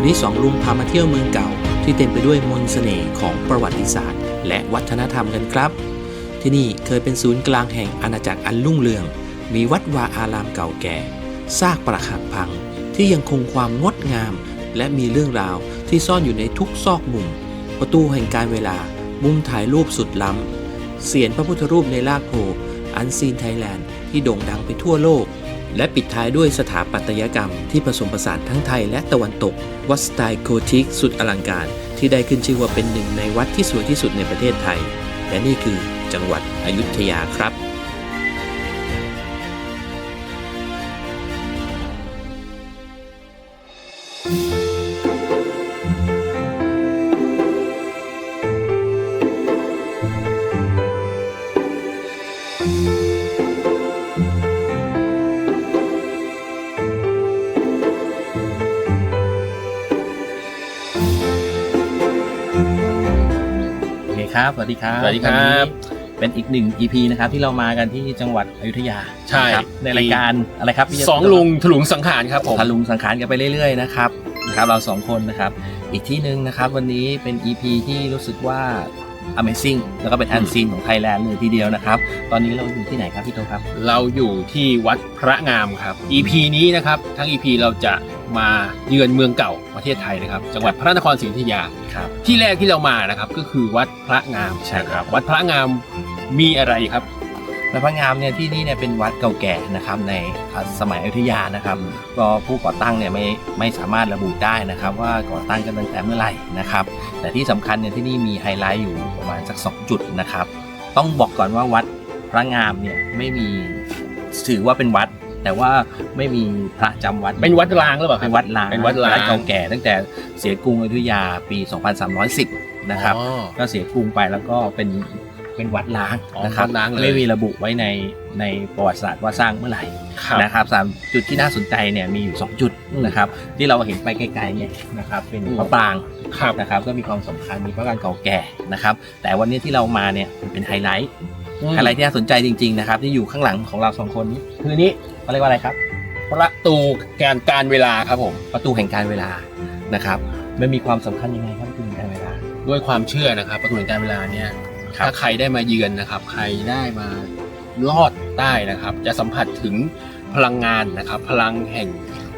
วันนี้สองลุงพามาเที่ยวเมืองเก่า ที่เต็มไปด้วยมนต์เสน่ห์ของประวัติศาสตร์ และวัฒนธรรมกันครับ ที่นี่เคยเป็นศูนย์กลางแห่งอาณาจักรอันรุ่งเรือง มีวัดวาอารามเก่าแก่ซากปรักหักพัง ที่ยังคงความงดงาม และมีเรื่องราวที่ซ่อนอยู่ในทุกซอกมุม ประตูแห่งการเวลา มุมถ่ายรูปสุดล้ำเสียนพระพุทธรูปในลากโพอันซีนไทยแลนด์ที่โด่งดังไปทั่วโลก และปิดท้ายด้วยสถาปัตยกรรมที่ผสมผสานทั้งไทยและตะวันตก วัดสไตล์โกธิกสุดอลังการ ที่ได้ขึ้นชื่อว่าเป็นหนึ่งในวัดที่สวยที่สุดในประเทศไทย และนี่คือจังหวัดอยุธยาครับ สวัสดีครับสวัสดีครับวันนี้เป็นอีกหนึ่ง EP นะครับที่เรามากันที่จังหวัดอยุธยาใช่นะครับในรายการอะไรครับพี่สองลุงถลุงสังขารครับผมทะลุงสังขารกันไปเรื่อยๆนะครับนะครับเราสองคนนะครับ อีกที่หนึ่งนะครับวันนี้เป็น EP ที่รู้สึกว่า Amazing แล้วก็เป็นอันซีนของไทยแลนด์เลยทีเดียวนะครับ ตอนนี้เราอยู่ที่ไหนครับพี่โตครับ เราอยู่ที่วัดพระงามครับ EP นี้นะครับ ทั้ง EP เราจะ มาเยือนเมืองเก่าประเทศไทยนะครับ จังหวัดพระนครศรีอยุธยา ครับที่แรกที่เรามานะครับก็คือวัดพระงาม ใช่ครับ วัดพระงามมีอะไรครับวัดพระงามเนี่ยที่นี่เนี่ยเป็นวัดเก่าแก่นะครับในสมัยอยุธยานะครับก็ผู้ก่อตั้งเนี่ยไม่ไม่สามารถระบุได้นะครับ ว่าก่อตั้งกันตั้งแต่เมื่อไหร่นะครับ แต่ที่สำคัญเนี่ยที่นี่มีไฮไลท์อยู่ประมาณสัก 2 จุดนะครับ ต้องบอกก่อนว่าวัดพระงามเนี่ยไม่มีถือว่าเป็นวัด แต่ว่าไม่มีพระจำวัดเป็นวัดร้างหรือเปล่าคเป็รับนวัดล้างเป็นวัดร้างเก่าแก่ ตั้งแต่เสียกรุงอยุธยาปี 2310 นะครับอ๋อก็เสียกรุงไปแล้วก็เป็นเป็นวัดล้างอ๋อนะครับวัดร้างเลยไม่มีระบุไว้ในในประวัติศาสตร์ว่าสร้างเมื่อไหร่ครับนะครับสามจุดที่น่าสนใจเนี่ยมีอยู่ 2 จุดอืมนะครับที่เราเห็นไปไกลๆเนี่ยนะครับเป็นอืมพระปรางครับนะครับก็มีความสำคัญมีพระปรางเก่าแก่นะครับแต่วันนี้ที่เรามาเนี่ยมันเป็นไฮไลท์ ไฮไลท์ที่น่าสนใจจริง ๆ นะครับที่อยู่ข้างหลังของเราสองคนนี้คือนี้เขาเรียกว่าอะไรครับ ประตูการการเวลาครับผมประตูแห่งการเวลานะครับมันมีความสำคัญยังไงครับประตูแห่งการเวลา ด้วยความเชื่อนะครับ ประตูแห่งการเวลาเนี่ยครับถ้าใครได้มาเยือนนะครับ ใครได้มาลอดใต้นะครับ จะสัมผัสถึงพลังงานนะครับ พลังแห่ง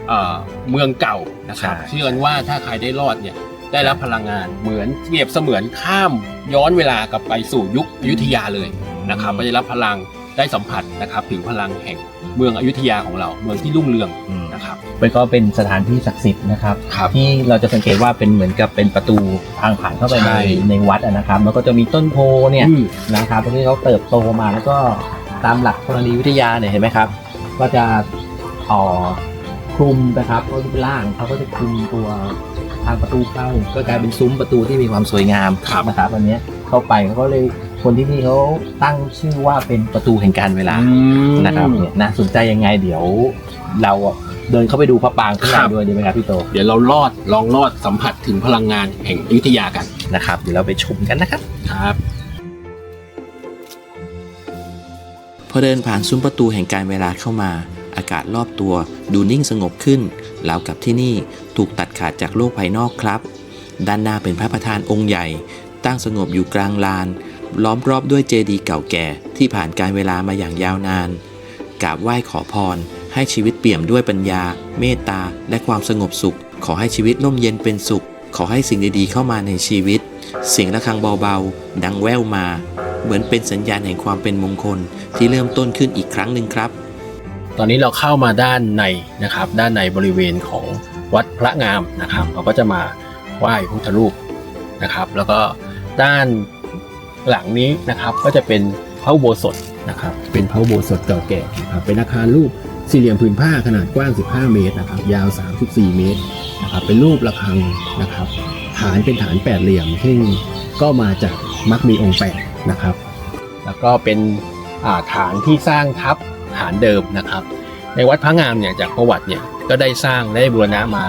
เอ่อเมืองเก่านะครับใช่เชื่อกันว่าถ้าใครได้รอดเนี่ยได้รับพลังงานเหมือนเปรียบเสมือนข้ามย้อนเวลากลับไปสู่ยุคอยุธยาเลย นะครับก็จะรับพลังได้สัมผัสนะครับถึงพลังแห่งเมืองอยุธยาของเราเมืองที่รุ่งเรืองอืมนะครับมันก็เป็นสถานที่ศักดิ์สิทธิ์นะครับครับ ที่เราจะสังเกตว่าเป็นเหมือนกับเป็นประตูทางผ่านเข้าไปในใช่ในวัดอะนะครับแล้วก็จะมีต้นโพเนี่ยอืมนะครับที่เขาเติบโตมาแล้วก็ตามหลักธรณีวิทยาเนี่ยเห็นไหมครับ ก็จะเอ่อคลุมนะครับก็เป็นล่างเขาก็จะคลุมตัวทางประตูเข้าก็กลายเป็นซุ้มประตูที่มีความสวยงามครับนะครับวันนี้เข้าไปเขาก็เลย คนที่นี่เขาตั้งชื่อว่าเป็นประตูแห่งการเวลานะครับเนี่ยน่าสนใจยังไงเดี๋ยวเราเดินเข้าไปดูพระปรางข้างในครับด้วยดีไหมครับพี่โต เดี๋ยวเราลอดลองลอดสัมผัสถึงพลังงานแห่งอยุธยากันนะครับ เดี๋ยวเราไปชมกันนะครับครับพอเดินผ่านซุ้มประตูแห่งการเวลาเข้ามา อากาศรอบตัวดูนิ่งสงบขึ้นราวกับที่นี่ถูกตัดขาดจากโลกภายนอกครับ ด้านหน้าเป็นพระประธานองค์ใหญ่ ตั้งสงบอยู่กลางลาน ล้อมรอบด้วยเจดีย์เก่าแก่ที่ผ่านการเวลามาอย่างยาวนานกราบไหว้ขอพร ให้ชีวิตเปี่ยมด้วยปัญญา เมตตา และความสงบสุข ขอให้ชีวิตร่มเย็นเป็นสุข ขอให้สิ่งดีๆเข้ามาในชีวิต เสียงะระฆังเบาๆ ดังแว่วมา เหมือนเป็นสัญญาณแห่งความเป็นมงคลที่เริ่มต้นขึ้นอีกครั้งหนึ่งครับ ตอนนี้เราเข้ามาด้านในนะครับ ด้านในบริเวณของวัดพระงามนะครับ เราก็จะมาไหว้พุทธรูปนะครับ แล้วก็ด้าน หลังนี้นะครับก็จะเป็นพระอุโบสถนะครับเป็นพระอุโบสถเก่าแก่นะครับเป็นอาคารรูปสี่เหลี่ยมผืนผ้าขนาดกว้าง 15 เมตรนะครับยาว 34 เมตรนะครับเป็นรูประฆังนะครับ ฐานเป็นฐานแปดเหลี่ยมซึ่งก็มาจากมักมีองค์แปดนะครับ แล้วก็เป็นาฐานที่สร้างทับฐานเดิมนะครับ ในวัดพระงามเนี่ยจากประวัติเนี่ยก็ได้สร้างได้บูรณะมา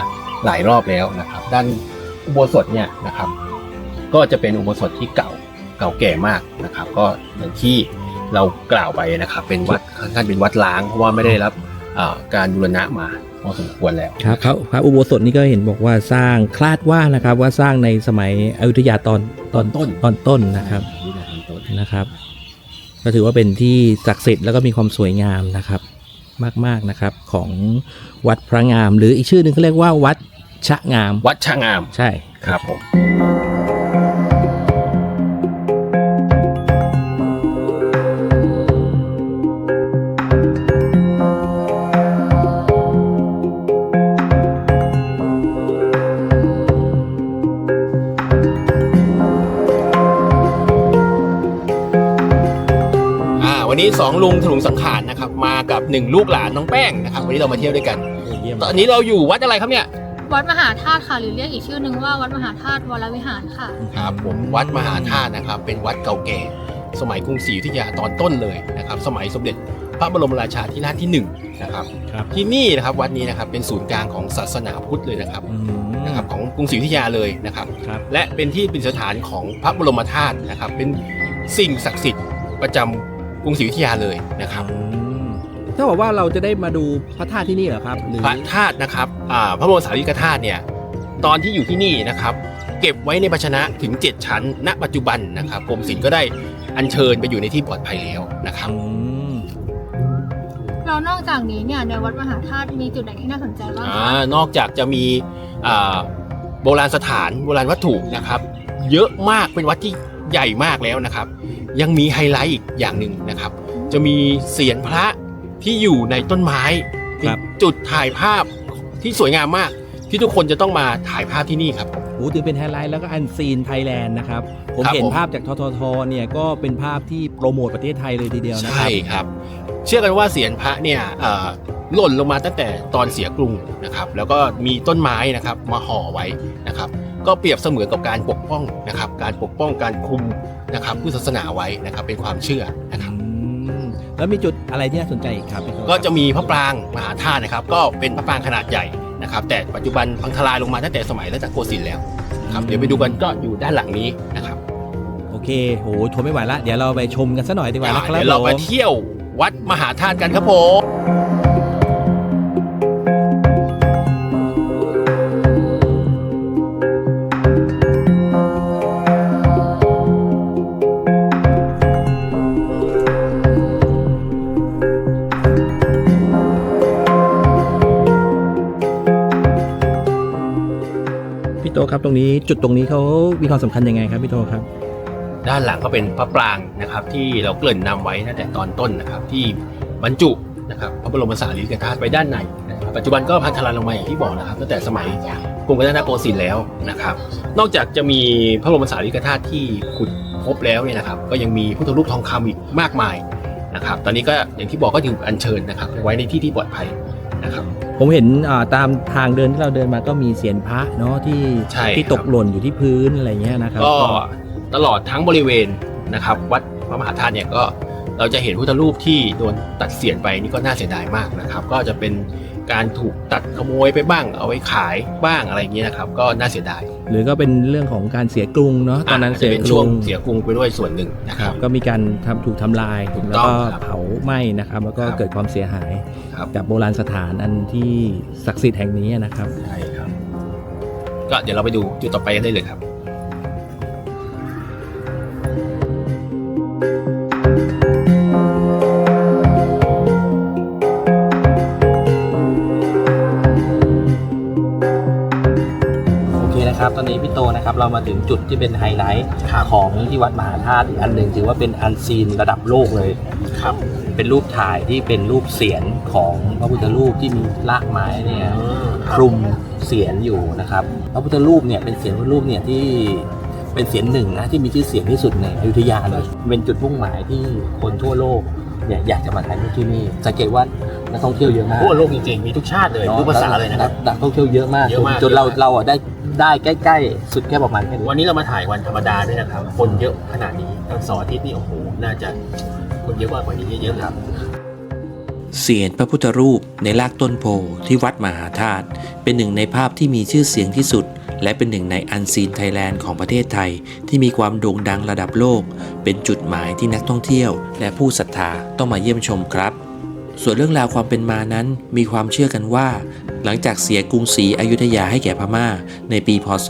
หลายรอบแล้วนะครับ ด้านอุโบสถเนี่ยนะครับ ก็จะเป็นอุโบสถที่เก่า เก่าแก่มากนะครับ ก็อย่างที่เรากล่าวไปนะครับ เป็นวัดค่อนข้างเป็นวัดล้างเพราะว่าไม่ได้รับอ่าการบูรณะมาพอสมควรแล้วครับพระพระอุโบสถนี่ก็เห็นบอกว่าสร้างคลาดว่านะครับว่าสร้างในสมัยอยุธยาตอนตอนต้นตอนต้นนะครับนี่นะตอนต้นนะครับ ก็ถือว่าเป็นที่ศักดิ์สิทธิ์แล้วก็มีความสวยงามนะครับมากๆนะครับของวัดพระงาม หรืออีกชื่อหนึ่งเขาเรียกว่าวัดชะงาม วัดช่างงามใช่ครับผม วันนี้สองลุงถลุงสังขารนะครับ มากับหนึ่งลูกหลานน้องแป้งนะครับ วันนี้เรามาเที่ยวด้วยกัน เยี่ยมตอนนี้เราอยู่วัดอะไรครับเนี่ย วัดมหาธาตุค่ะหรือเรียกอีกชื่อหนึ่งว่าวัดมหาธาตุวรวิหารค่ะ ครับผมวัดมหาธาตุนะครับ เป็นวัดเก่าแก่ สมัยกรุงศรีอยุธยาตอนต้นเลยนะครับ สมัยสมเด็จพระบรมราชาธิราชที่หนึ่งนะครับ ครับ ที่นี่นะครับวัดนี้นะครับเป็นศูนย์กลางของศาสนาพุทธเลยนะครับอืม นะครับของกรุงศรีอยุธยาเลยนะครับ ครับ และเป็นที่เป็นสถานของพระบรมธาตุนะครับ เป็นสิ่งศักดิ์สิทธิ์ประจำ กรุงศรีอยุธยาเลยนะครับอืมถ้าบอกว่าเราจะได้มาดูพระธาตุที่นี่เหรอครับหรือพระธาตุนะครับอ่าพระบรมสารีริกธาตุเนี่ยตอนที่อยู่ที่นี่นะครับ เก็บไว้ในภาชนะถึง 7 ชั้น ณ ปัจจุบันนะครับกรมศิลป์ก็ได้อัญเชิญไปอยู่ในที่ปลอดภัยแล้วนะครับอืมเรานอกจากนี้เนี่ยในวัดมหาธาตุมีจุดไหนที่น่าสนใจบ้างอ่าคะนอกจากจะมีอ่าโบราณสถานโบราณวัตถุนะครับ เยอะมากเป็นวัดที่ใหญ่มากแล้วนะครับ ยังมีไฮไลท์อีกอย่างหนึ่งนะครับ จะมีเสียนพระที่อยู่ในต้นไม้เป็นจุดถ่ายภาพที่สวยงามมาก ที่ทุกคนจะต้องมาถ่ายภาพที่นี่ครับ โอ้ถือเป็นไฮไลท์แล้วก็อันซีนไทยแลนด์นะครับ ผมครับเห็นผม ภาพจากทททเนี่ยก็เป็นภาพที่โปรโมทประเทศไทยเลยทีเดียวนะคใช่รับ ครับ เชื่อกันว่าเสียนพระเนี่ยเอ่อหล่นลงมาตั้งแต่ตอนเสียกรุงนะครับ แล้วก็มีต้นไม้นะครับมาห่อไว้นะครับ ก็เปรียบเสมือนกับการปกป้องนะครับ การปกป้องการคุมนะครับพุทธศาสนาไว้นะครับเป็นความเชื่อนะครับอืมแล้วมีจุดอะไรที่น่าสนใจอีกครับพี่โตก็จะมีพระปรางมหาธาตุนะครับ ก็เป็นพระปรางขนาดใหญ่นะครับ แต่ปัจจุบันพังทลายลงมาตั้งแต่สมัยรัชกาลโกสินทร์แล้วครับเดี๋ยวไปดูกันก็อยู่ด้านหลังนี้นะครับ โอเคโหทนไม่ไหวละเดี๋ยวเราไปชมกันสักหน่อยดีกว่านะครับเดี๋ยวเราไปผมเที่ยววัดมหาธาตุกันครับผม นี้จุดตรงนี้เขามีความสำคัญยังไงครับพี่โตครับ ด้านหลังก็เป็นพระปรางนะครับ ที่เราเกริ่นนำไว้ตั้งแต่ตอนต้นนะครับ ที่บรรจุนะครับพระบรมสารีริกธาตุไว้ด้านในนะครับปัจจุบันก็พันธลาลงมาอย่างที่บอกนะครับตั้งแต่สมัยกรุงรัตนโกสินทร์แล้วนะครับ นอกจากจะมีพระบรมสารีริกธาตุที่ขุดพบแล้วเนี่ยนะครับ ก็ยังมีพุทธรูปทองคำอีกมากมายนะครับ ตอนนี้ก็อย่างที่บอกก็ถึงอัญเชิญนะครับ ไว้ในที่ที่ปลอดภัย นะครับ ผมเห็นอ่าตามทางเดินที่เราเดินมาก็มีเสียนพระเนาะที่ใช่ที่ครับตกหล่นอยู่ที่พื้นอะไรเงี้ยนะครับ ก็ตลอดทั้งบริเวณนะครับ วัดพระมหาธาตุเนี่ยก็เราจะเห็นพุทธรูปที่โดนตัดเสียนไปนี่ก็น่าเสียดายมากนะครับ ก็จะเป็น การถูกตัดขโมยไปบ้าง เอาไว้ขายบ้างอะไรอย่างเงี้ยนะครับ ก็น่าเสียดาย หรือก็เป็นเรื่องของการเสียกรุงเนาะตอนนั้นอาจเสีจะยเป็นกช่รุวงงเสียกรุงไปด้วยส่วนหนึ่งนะคครัรับบก็มีการทำถูกทำลายถูกแล้วต้องก็ครับเผาไหม้นะครับ แล้วก็ครับเกิดความเสียหายครับกับโบราณสถานอันที่ศักดิ์สิทธิ์แห่งนี้นะครับใช่ครับ ก็เดี๋ยวเราไปดูจุดต่อไปกันได้เลยครับ นะครับ ตอนนี้พี่โตนะครับเรามาถึงจุดที่เป็นไฮไลท์ของที่วัดมหาธาตุอีกอันหนึ่งถือว่าเป็นอันซีนระดับโลกเลยครับ เป็นรูปถ่ายที่เป็นรูปเสียนของพระพุทธรูปที่มีรากไม้เนี่ยคลุมเสียนอยู่นะครับพระพุทธรูปเนี่ยเป็นเสียนพระพุทธรูปเนี่ยที่เป็นเสียนหนึ่งนะที่มีชื่อเสียงที่สุดในอยุธยาเลยเป็นจุดมุ่งหมายที่คนทั่วโลกเนี่ยอยากจะมาถ่ายรูปที่นี่สังเกตว่านักท่องเที่ยวเยอะมากทั่วโลกจริงๆมีทุกชาติเลยทุกภาษาเลยนะครับนักท่องเที่ยวเยอะมากเยอะมากจนเราเยอะมากเราอะได้ ได้ใกล้ๆ สุดแค่ประมาณแค่นี้วันนี้เรามาถ่ายวันธรรมดาด้วยนะครับ คนเยอะขนาดนี้ตอนเสาร์อาทิตย์นี่โอ้โห น่าจะคนเยอะกว่านี้เยอะๆครับ เสียนพระพุทธรูปในรากต้นโพที่วัดมหาธาตุเป็นหนึ่งในภาพที่มีชื่อเสียงที่สุด และเป็นหนึ่งในอันซีนไทยแลนด์ของประเทศไทย ที่มีความโด่งดังระดับโลก เป็นจุดหมายที่นักท่องเที่ยว และผู้ศรัทธาต้องมาเยี่ยมชมครับ ส่วนเรื่องราวความเป็นมานั้นมีความเชื่อกันว่า หลังจากเสียกรุงศรีอยุธยาให้แก่พม่า ในปีพศ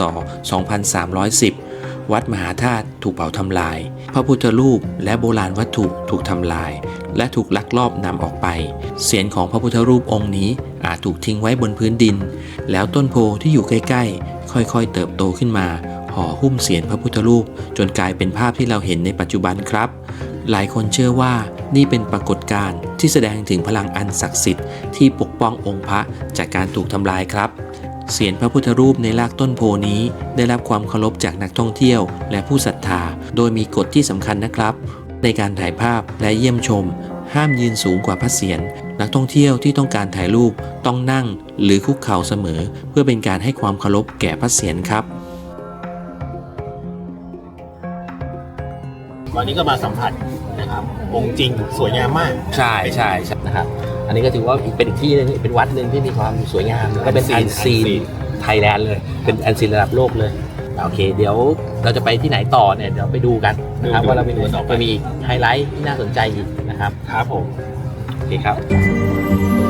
2310 วัดมหาธาตุถูกเผาทำลาย พระพุทธรูปและโบราณวัตถุถูกทำลาย และถูกลักลอบนำออกไป เสียนของพระพุทธรูปองค์นี้อาจถูกทิ้งไว้บนพื้นดิน แล้วต้นโพที่อยู่ใกล้ๆ ค่อยๆ เติบโตขึ้นมาห่อหุ้มเสียนพระพุทธรูปจนกลายเป็นภาพที่เราเห็นในปัจจุบันครับ หลายคนเชื่อว่า นี่เป็นปรากฏการณ์ที่แสดงถึงพลังอันศักดิ์สิทธิ์ที่ปกป้ององค์พระจากการถูกทำลายครับเสียนพระพุทธรูปในรากต้นโพนี้ได้รับความเคารพจากนักท่องเที่ยวและผู้ศรัทธา โดยมีกฎที่สำคัญนะครับ ในการถ่ายภาพและเยี่ยมชม ห้ามยืนสูงกว่าพระเศียรนักท่องเที่ยวที่ต้องการถ่ายรูปต้องนั่งหรือคุกเข่าเสมอ เพื่อเป็นการให้ความเคารพแก่พระเศียรครับ วันนี้ก็มาสัมผัสนะครับ องค์จริงสวยงามมากใช่ใช่ใช่นะครับอันนี้ก็ถือว่าเป็นอีกที่หนึงเป็นวัดหนึ่งที่มีความสวยงามแล้วก็เป็น Unseen อันซีน Unseen ไทยแลนด์เลย เป็นอันซีนระดับโลกเลยโอเค เดี๋ยวเราจะไปที่ไหนต่อเนี่ยเดี๋ยวไปดูกันนะครับดูว่าเราไปดูดูต่อไปจะมีไฮไลท์ที่น่าสนใจอีกนะครับครับผมโอเคครับ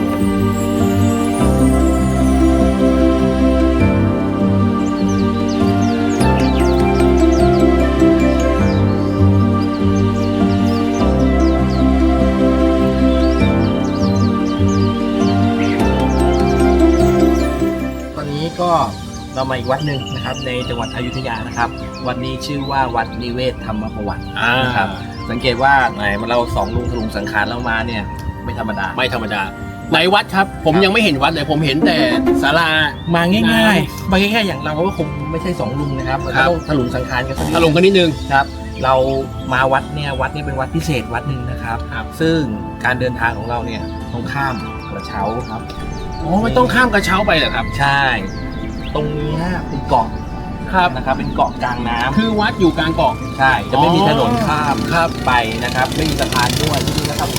เรามาอีกวัดหนึ่งนะครับ ในจังหวัดอยุธยานะครับ วัดนี้ชื่อว่าวัดนิเวศธรรมประวัติอ่านะครับ สังเกตว่าไหนเราสองลุงทะลุงสังขารเรามาเนี่ยไม่ธรรมดา ไม่ธรรมดาในวัดครับ ผมยังไม่เห็นวัดเลยผมเห็นแต่ศาลา มาง่ายง่ายๆมาง่ายๆอย่างเราก็คงไม่ใช่สองลุงนะครับเราครัก็บต้องถลุงสังขารกันสักนิด ถล่มกันนิดนึง ครับเรามาวัดเนี่ยวัดนี้เป็นวัดพิเศษวัดหนึ่งนะครับ ครับ ซึ่งการเดินทางของเราเนี่ยต้องข้ามกระเช้าครับ อ๋อไม่ต้องข้ามกระเช้าไปเหรอครับ ใช่ ตรงนี้เป็นเกาะครับนะครับ เป็นเกาะกลางน้ำคือวัดอยู่กลางเกาะ ใช่ จะไม่มีอ๋อถนนข้ามครับไปนะครับ ไม่มีสะพานด้วยที่นี่นะครับ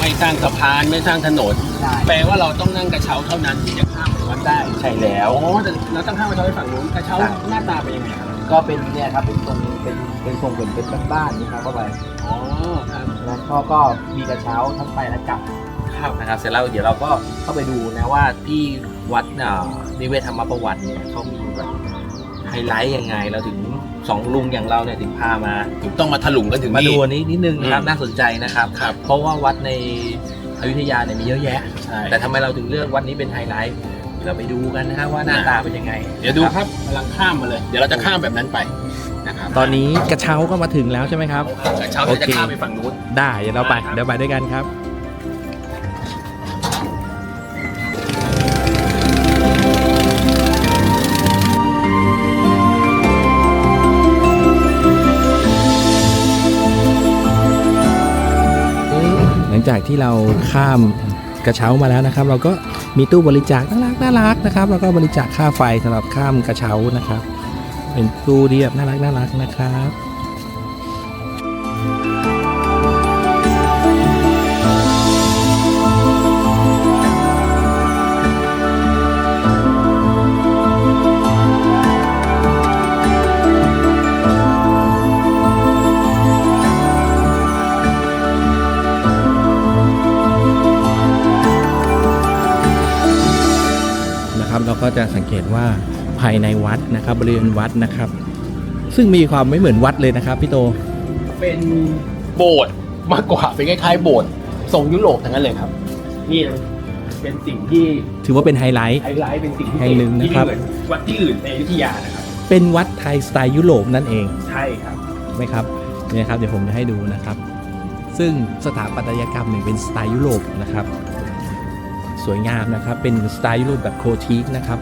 ไม่สร้างสะพานไม่สร้างถนน ใช่แปลว่าเราต้องนั่งกระเช้าเท่านั้นที่จะข้ามไปวัดได้ใช่แล้ว อ๋อแต่เราต้องข้ามกระเช้าไปฝั่งนู้นกระเช้าครับหน้าตาเป็นยังไงครับก็เป็นเนี่ยครับเป็นทรงเป็นเป็นทรงเหมือนเป็นบ้านๆนะครับเข้าไปอ๋อครับแล้วก็ก็มีกระเช้าทั้งไปและกลับ ครับนะครับเสร็จแล้วเดี๋ยวเราก็เข้าไปดูนะว่าที่วัดอ่านิเวศธรรมประวัติเนี่ยเขามีแบบไฮไลท์ยังไงเราถึงสองลุงอย่างเราเนี่ยถึงพามาต้องมาถลุงกันถึงมานี่ดูอันนี้นิดนึงนะครับอืมน่าสนใจนะครับครับ เพราะว่าวัดในอยุธยาเนี่ยมีเยอะแยะใช่แต่ทำไมเราถึงเลือกวัดนี้เป็นไฮไลท์เดี๋ยวเราไปดูกันนะครับว่าหน้าตาเป็นยังไง เดี๋ยวดูครับกำลังข้ามมาเลย เดี๋ยวเราจะข้ามแบบนั้นไปนะครับตอนนี้กระเช้าก็มาถึงแล้วใช่ไหมครับกระเช้าเดี๋ยวจะโอเคข้ามไปฝั่งนู้นได้เดี๋ยวเราไปได้ครับเดี๋ยวไปด้วยกันครับ จากที่เราข้ามกระเช้ามาแล้วนะครับ เราก็มีตู้บริจาคน่ารักน่ารักนะครับแล้วก็บริจาคค่าไฟสำหรับข้ามกระเช้านะครับ เป็นตู้ที่แบบน่ารักน่ารักนะครับ จะสังเกตว่าภายในวัดนะครับ บริเวณวัดนะครับ ซึ่งมีความไม่เหมือนวัดเลยนะครับพี่โต เป็นโบสถ์มากกว่าเป็นคล้ายๆโบสถ์ทรงยุโรปทั้งนั้นเลยครับ นี่เป็นสิ่งที่ถือว่าเป็นไฮไลท์ ไฮไลท์เป็นสิ่งที่แห่งหนึ่งนะครับ ที่ไม่เหมือนวัดที่อื่นในอยุธยานะครับ เป็นวัดไทยสไตล์ยุโรปนั่นเองใช่ครับไหมครับเนี่ยครับเดี๋ยวผมจะให้ดูนะครับ ซึ่งสถาปัตยกรรมเนี่ยเป็นสไตล์ยุโรปนะครับ สวยงามนะครับ เป็นสไตล์ยุโรปแบบโคทีกนะครับ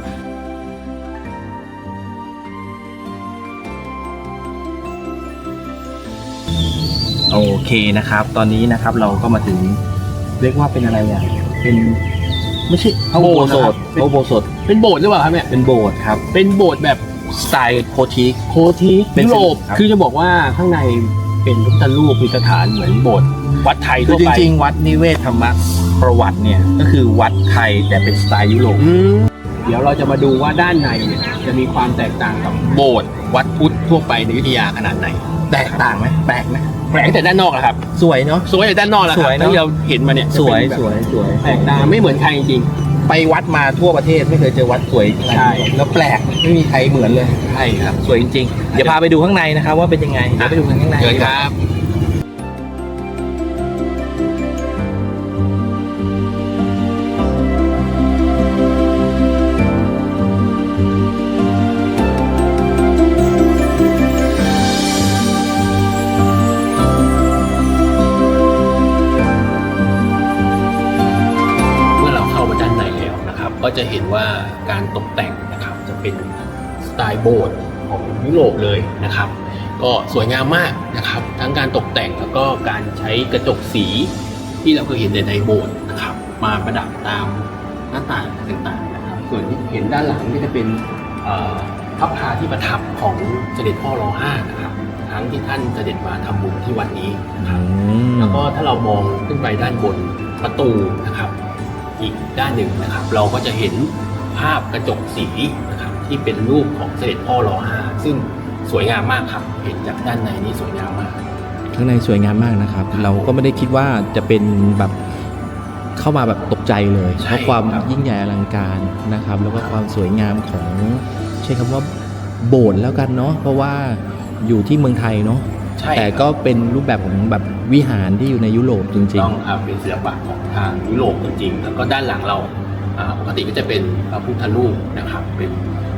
โอเคนะครับ ตอนนี้นะครับเราก็มาถึงเรียกว่าเป็นอะไรอะเป็นไม่ใช่พระอุโบสถพระอุโบสถเป็นโบสถ์หรือเปล่าครับเนี่ยเป็นโบสถ์ครับ เป็นโบสถ์แบบสไตล์โคทีกโคทีคเป็นยุโรปครับคือจะบอกว่าข้างใน เป็นพระพุทธรูปมีสถานเหมือนโบสถ์วัดไทยคืทั่อวจไปริงๆ วัดนิเวศธรรมประวัติเนี่ยก็คือวัดไทยแต่เป็นสไตล์ยุโรปอืมเดี๋ยวเราจะมาดูว่าด้านในเนี่ยจะมีความแตกต่างกับโบสถ์วัดพุทธทั่วไปในอยุธยาขนาดไหนแตกต่างไหมแปลกไหมแปลกแต่ด้านนอกแหละครับ สวยเนาะ สวยแต่ด้านนอกแหละคสรับวยเนอะ ที่เราเห็นมาเนี่ยสวยจะเป็นแบบสวยสวยแปลกตาไม่เหมือนใครจริง ไปวัดมาทั่วประเทศไม่เคยเจอวัดสวยขนาดนี้ใช่แล้วแปลกไม่มีใครเหมือนเลยๆใช่ครับสวยจริงๆเดี๋ยวพาไปดูข้างในนะครับว่าเป็นยังไงเดี๋ยวไปดูกันข้างในเชิญครับ จะเห็นว่าการตกแต่งนะครับจะเป็นสไตล์โบสถ์ของยุโรปเลยนะครับ ก็สวยงามมากนะครับ ทั้งการตกแต่งแล้วก็การใช้กระจกสีที่เราเคยเห็นในในโบสถ์นะครับ มาประดับตามหน้าต่างต่างๆนะครับส่วนที่เห็นด้านหลังก็จะเป็นเอ่อพระพาที่ประทับของเสด็จพ่อรอห้านะครับทั้งที่ท่านเสด็จมาทำบุญที่วัดนี้นะครับแล้วก็ถ้าเรามองขึ้นไปด้านบนประตูนะครับ อีกด้านหนึ่งนะครับ เราก็จะเห็นภาพกระจกสีนะครับที่เป็นรูปของเสด็จพ่อรอห้าซึ่งสวยงามมากครับ เห็นจากด้านในนี่สวยงามมาก ข้างในสวยงามมากนะครับ เราก็ไม่ได้คิดว่าจะเป็นแบบเข้ามาแบบตกใจเลยใช่เพราะความครับยิ่งใหญ่อลังการนะครับ แล้วก็ความสวยงามของใช้คำว่าโบสถ์แล้วกันเนาะเพราะว่าอยู่ที่เมืองไทยเนาะใช่ แต่ก็เป็นรูปแบบของแบบวิหารที่อยู่ในยุโรปจริงต้องอ่าเป็นศิลปะของทางยุโรปจริงๆ แล้วก็ด้านหลังเราอ่าปกติก็จะเป็นพระพุทธรูปนะครับ เป็น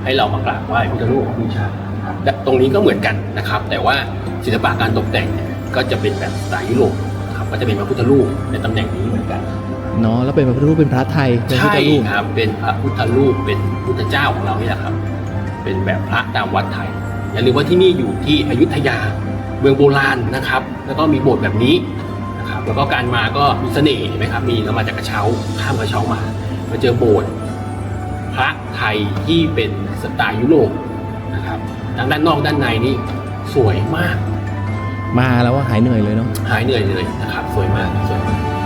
ให้เรามากราบไหว้พระพุทธรูปของบูชานะครับและตรงนี้ก็เหมือนกันนะครับ แต่ว่าศิลปะการตกแต่งเนี่ยก็จะเป็นแบบสไตล์ยุโรปนะครับก็จะเป็นพระพุทธรูปในตำแหน่งนี้เหมือนกัน ๆเนาะแล้วเป็นพระพุทธรูปเป็นพระไทยเป็นพระพุทใช่ธรูปครับ เป็นพระพุทธรูป เป็นพุทธเจ้าของเรานี่แหละครับ เป็นแบบพระตามวัดไทย อย่าลืมว่าที่นี่อยู่ที่อยุธยา เมืองโบราณนะครับ แล้วก็มีโบสถ์แบบนี้นะครับแล้วก็การมาก็มีเสน่ห์เห็นไหมครับ มีเรามาจากกระเช้าข้ามกระเช้ามามาเจอโบสถ์พระไทยที่เป็นสไตล์ยุโรปนะครับทั้งด้านนอกด้านในนี่สวยมาก มาแล้วว่าหายเหนื่อยเลยเนาะหายเหนื่อยเลยนะครับ สวยมากสวยมาก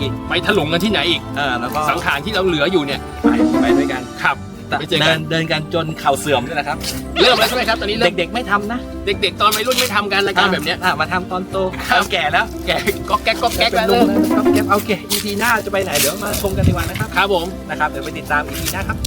อีกไปถลุงกันที่ไหนอีก เออแล้วก็สังขารที่เราเหลืออยู่เนี่ยไปไปด้วยกันครับ ไปเจอกัน เดินเดินกันจนเข่าเสื่อมด้วยนะครับ เริ่มแล้วใช่ไหมครับตอนนี้เริ่มเด็กๆไม่ทำนะเด็ก ๆ ตอนวัยรุ่นไม่ทำกันรายการแบบเนี้ย อะมาทำตอนโตครับตอนแก่แล้วแกก็แก๊กก็แก๊กเป็แล้วนลุเริ่งมแล้วครับเก็บเอาเก EP หน้าจะไปไหนเดี๋ยวมาชมกันดีกว่านะครับครับผม นะครับเดี๋ยวไปติดตาม EP หน้าครับ